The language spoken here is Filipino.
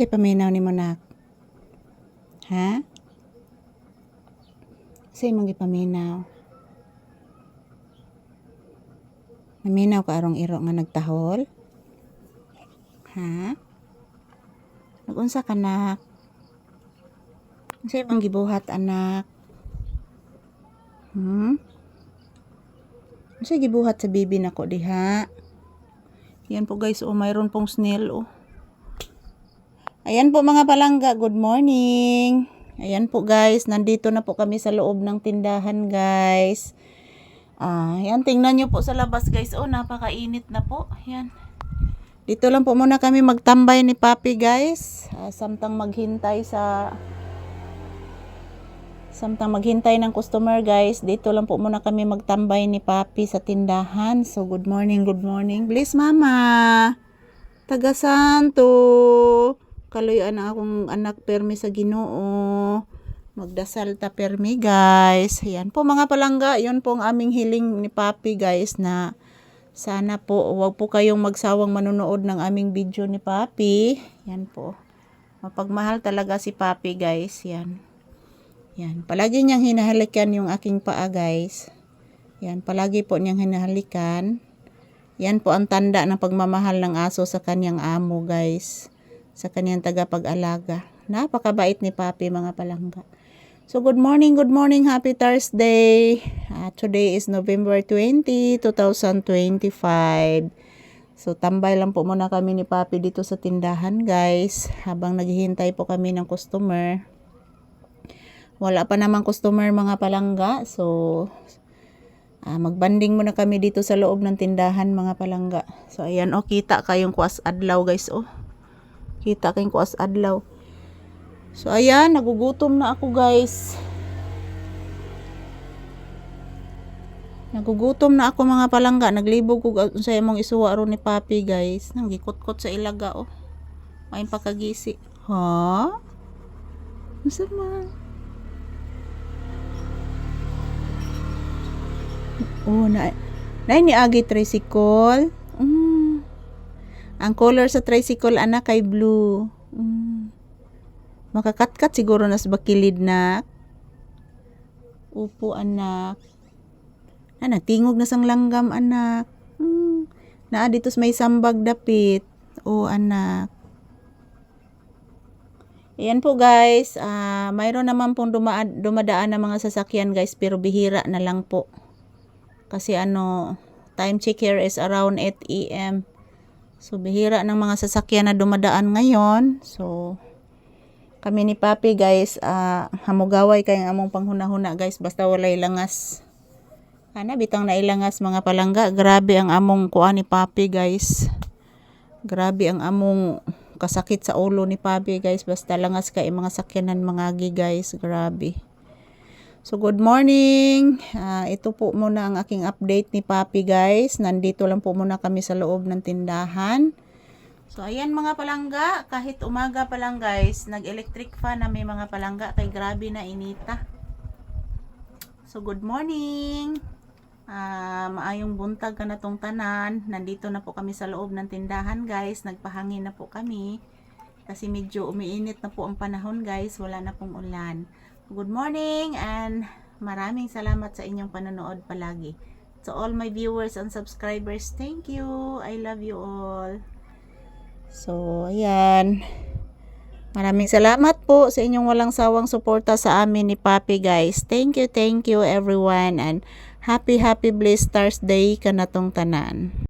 Say paminaw ni mo nak. Ha? Say mong gipaminaw. Naminaw ka arong iro nga nagtahol? Ha? Nagunsa ka nak? Say mong gibuhat anak? Hmm? Say gibuhat sa bibi nako diha? Yan po guys, oh mayroon pong snail oh. Ayan po mga palangga, good morning. Ayan po guys, nandito na po kami sa loob ng tindahan guys. Ah, yan tingnan nyo po sa labas guys. Oh, napakainit na po. Ayan. Dito lang po muna kami magtambay ni Papi guys. Ah, samtang maghintay sa Samtang maghintay ng customer guys, dito lang po muna kami magtambay ni Papi sa tindahan. So good morning, good morning. Bless mama. Taga Santo. Kaluyan na akong anak permi sa Ginoo. Magdasal ta permi guys. Ayan po mga palangga, yun po ang aming hiling ni Papi guys na sana po wag po kayong magsawang manonood ng aming video ni Papi. Yan po. Mapagmahal talaga si Papi guys. Yan. Yan. Palagi niyang hinahalikan yung aking paa guys. Yan. Palagi po niyang hinahalikan. Yan po ang tanda ng pagmamahal ng aso sa kanyang amo guys. Sa kanyang tagapag-alaga. Napakabait ni Papi mga palangga. So good morning, good morning, happy Thursday. Uh, today is November 20, 2025. So tambay lang po muna kami ni Papi dito sa tindahan guys. Habang naghihintay po kami ng customer. Wala pa namang customer mga palangga. So uh, magbanding muna kami dito sa loob ng tindahan mga palangga. So ayan oh, kita kayong kuas adlaw guys oh. Kita kayong kuas adlaw. So ayan, nagugutom na ako guys. Nagugutom na ako mga palangga. Naglibog ko sa imong isuwa ron ni Papi guys. Nang gikot-kot sa ilaga oh. May pakagisi. Ha? Masama. Oh, na na ni agi tricycle. Mm. Ang color sa tricycle anak kay blue. Mm. Makakatkat siguro nas bakilid na. Upo anak. Anak, tingog na sang langgam anak. Hmm. Naa dito may sambag dapit. O anak. Ayan po guys, uh, mayroon naman pong dumadaan na mga sasakyan guys pero bihira na lang po. Kasi ano, time check here is around 8 a.m. So bihira ng mga sasakyan na dumadaan ngayon. So kami ni Papi guys, uh, hamugaway kayong among panghuna-huna guys basta walay langas. Ana bitang nailangas mga palangga, grabe ang among kuan ni Papi guys. Grabe ang among kasakit sa ulo ni Papi guys basta langas kay mga sakyanan mga gi guys, grabe. So good morning. Uh, ito po muna ang aking update ni Papi guys. Nandito lang po muna kami sa loob ng tindahan. So ayan mga palangga, kahit umaga pa lang guys, nag-electric fan na may mga palangga kay grabe na inita. So good morning. Uh, maayong buntag ka na tong tanan. Nandito na po kami sa loob ng tindahan guys. Nagpahangin na po kami. Kasi medyo umiinit na po ang panahon guys. Wala na pong ulan. Good morning and maraming salamat sa inyong panonood palagi. To all my viewers and subscribers, thank you. I love you all. So, ayan. Maraming salamat po sa inyong walang sawang suporta sa amin ni Papi guys. Thank you, thank you everyone and happy happy blessed Thursday kanatong tanan.